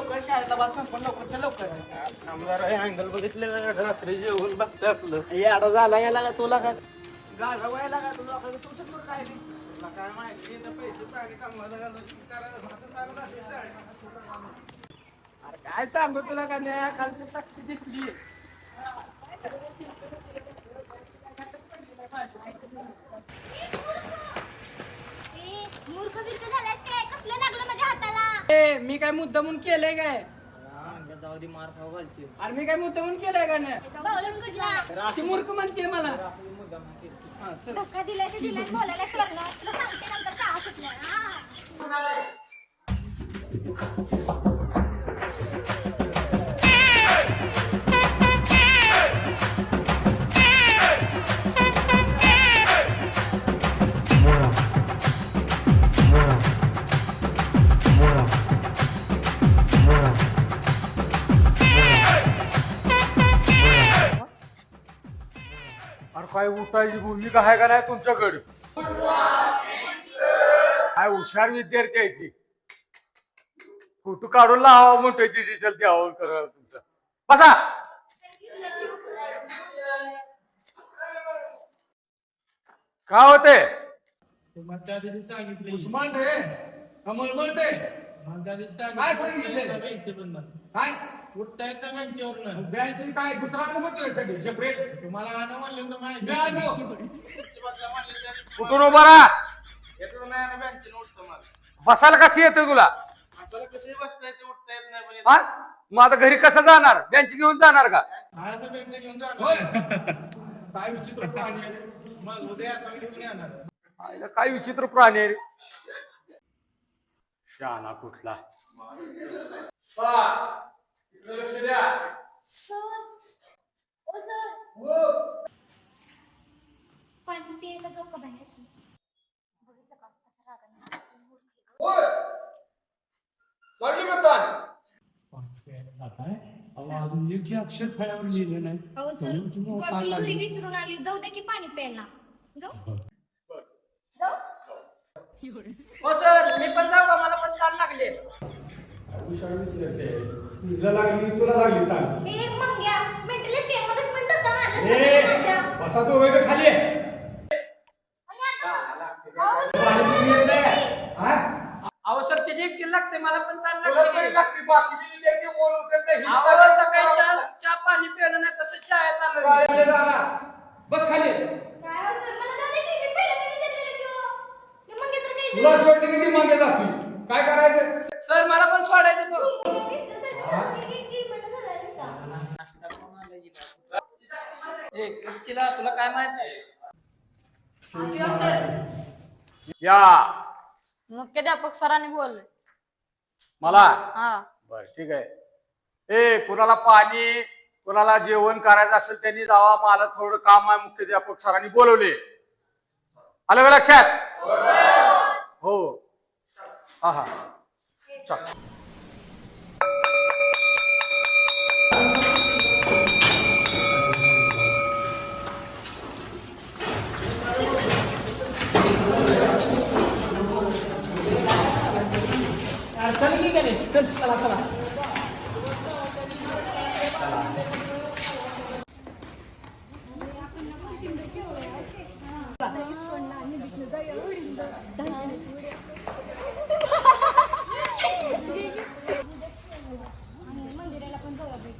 लवकर शाळेतला बाल संपून लवकर चल लवकर. आमदार अँगल बघितलेलं रात्री जेवून बघतोय आपलं. ये आडा झाला याला का तुला का तुला सुचत काय नाही. तुला काय माहिती तर पैसे पाणी कमवायला घालून करायला भातं चालू असेल शाळेत. अरे काय सांगू तुला का नाही? खालची साक्षी दिसली. मूर्ख बिर्ख झालास काय? कसलं लागलं माझ्या ए मी काय मुद्दामून केलंय काय? जाऊ दे मार खाऊ घालशील. अरे मी काय मुद्दामून केलंय का नाही? ती मूर्ख म्हणते मला. हा, चल. धक्का दिलाय तर बोलायला तुला सांगते नंतर काय उठायची भूमिका आहे का नाही तुमच्याकडे? काय हुशार विद्यार्थी आहे ती. फोटो काढून लावा म्हणतोय डिजिटल द्यावं करा तुमचं. बसा. काय होते त्या दिवशी सांगितले उस्मान रे कमल बोलते त्या दिवशी काय सांगितले? काय? उठता येत नाही काय दुसरा नको सगळी? सेपरेट तुम्हाला आणा म्हणलं तर माहिती. मी आणू. प्रतिभातला म्हणले. त्या- कुठून उभा राहा? येतो नाही ना बँकेनं उठतं मला. बसायला कशी येते तुला? माणसाला कशी बसता येते उठता येत नाही पण येतं. हा? मग आता घरी कसं जाणार? बँच घेऊन जाणार का? तर घेऊन. काय विचित्र प्राणी आहे. मग उद्या आता घेऊन येणार. आईला काय विचित्र प्राणी आहे रे शाना कुठला लक्ष द्या. Oh, sir. पाणी पियायला जाऊ का बाहेर बघितलं का कसा रागाने होय. लागली का ताण? अजून एक अक्षर फळ्यावर लिहिलं नाही. हो सर घरी विसरून आली. जाऊ दे की पाणी प्यायला. जाऊ. जाऊ. हो सर मी पण जाऊ का मला पण ताण लागले. तुला लागली तुला लागली ताण ए मंग्या मेंटली स्केममध्ये पण धक्का मारला ए, माझ्या बसा तो वेगळं खाली आहे. आणि आता? अहो, पाणी पिऊन येत नाही का? हा? अहो सर त्याची एकटी लागते मला पण ताण तुला लागते तरी लागते बाकीचे विद्यार्थी बोल उठत नाही. अहो सकाळी चहा चहा पाणी पिणं नाही कसं शाळेत आलो मी. शाळेमध्ये जाणार. बस खाली काय हो सर मला जाऊ दे की मी पहिल्यांदा विचारलेलं की हो. ते तर काही तुला सोडली किती मागे जातोय काय करायचं सर मला पण सोडायचं बघ. ए तिला तुला काय माहिती? या. मुख्याध्यापक सरांनी बोलले मला? हा. बर ठीक आहे. ए कुणाला पाणी कुणाला जेवण करायचं असेल त्यांनी जावा. मला थोडं काम आहे मुख्याध्यापक सरांनी बोलवले. आलं का लक्षात? हो. हा हा चल चल चला चला.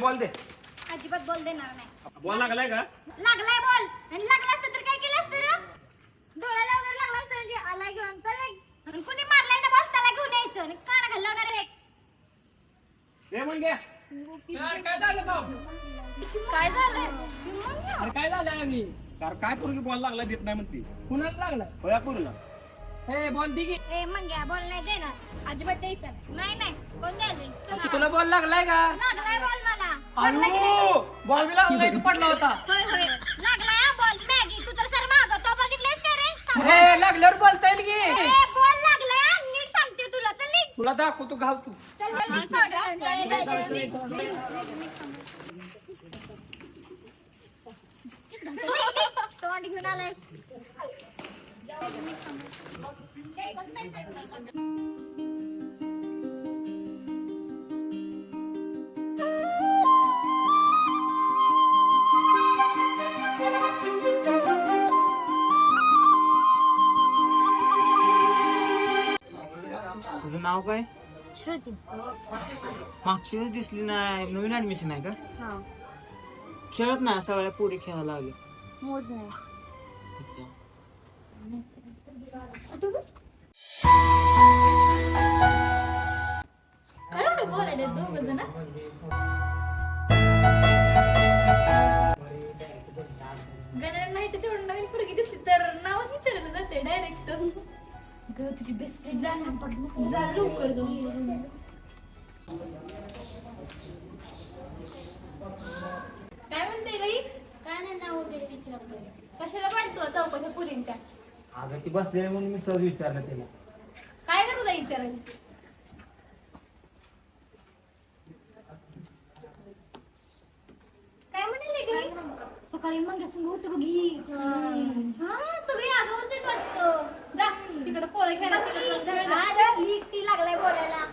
बोल दे. अजिबात बोल देणार नाही. बोल लागलाय का? लागलाय बोल. आणि लागला असतं तर काय केलं असतं रे? डोळ्याला वगैरे लागला असतं म्हणजे आला घेऊन चल. एक. आणि कुणी मारलाय ना बोल त्याला घेऊन यायचं. आणि कान घालवणार एक हे मग घ्या यार, काय झालं भाऊ? काय झालंय? मग अरे काय झालं आणि? कारण काय पोरगी बॉल लागला देत नाही म्हणते? कुणाला लागला होया पोरीला? हे बॉल दि की ए मंग्या बोल नाही देणार. अजिबात द्यायचं नाही. नाही कोण द्यायला चला. तुला बॉल लागलाय का? लागलाय बॉल मला. पडला की नाही? बॉल बी तू पडला होता. होय होय. लागलाय हा बॉल. मॅगी तू तर सर का रे? सांग. हे लागल्यावर बोलता येईल की. ए बॉल लागलाय हा, नीट सांगते तुला. चल निघ. तुला दाखवतो घाव तू. चल चल सोड. तोंड घेऊन आलायस. नाव काय श्रुती मागची वेळेस दिसली नाही नवीन ऍडमिशन आहे का हा खेळत नाही सगळ्या पोरी खेळायला लागले मूड नाही अच्छा काय एवढं बोलायला दोघ जण बघ ना जा लवकर जाऊन काय म्हणते बाई? काय नाही नाव वगैरे विचारलं कशाला पाहिजे तुला चौकशा पुरींच्या? अगं ती बसलेली म्हणून मी सहज विचारलं तिला. काय करत विचारायला काय म्हणाले ग सकाळी मग संग होतं बघी हा सगळी आगावच आहेत वाटत जा तिकडे पोळे खेळा तिकडे जवळ जा. ती लागलाय बोलायला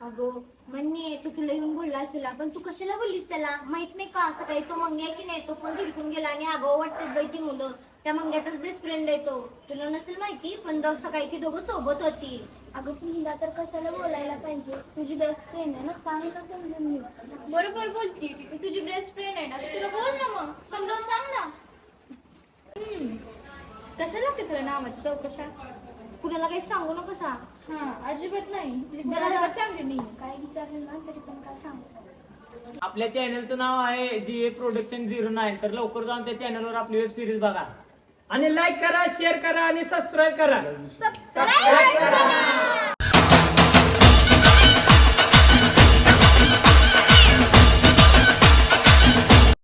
अगो म्हणणे तू तुला येऊन बोलला असेल पण तू कशाला बोललीस त्याला? माहीत नाही का असं काही? तो मंग्या की नाही? तो पण धडकून गेला? आणि अगो वाटतात बाई ती मुलं. त्या मंग्याचाच बेस्ट फ्रेंड आहे तो. तुला नसेल माहिती पण द- सकाळी ती दोघं सोबत होती. अगं तुला तर कशाला बोलायला पाहिजे? तुझी बेस्ट फ्रेंड आहे ना? सांग का समजून मी बरोबर बोलती. ती ती तुझी बेस्ट फ्रेंड आहे ना? तिला बोल ना मग. समजावून सांग ना. हम्म. कशाला लागते तुला नावाची चौकशा? कुणाला काही सांगू नको सांग. हा अजिबात नाही. अजिबात चांगली नाही. काय विचारलं ना तरी पण काय सांग. आपल्या चॅनलचं नाव आहे G A production zero nine तर लवकर जाऊन त्या चॅनलवर आपली वेब सिरीज बघा. आणि लाईक करा शेअर करा आणि सबस्क्राईब करा. सबस्क्राईब करा.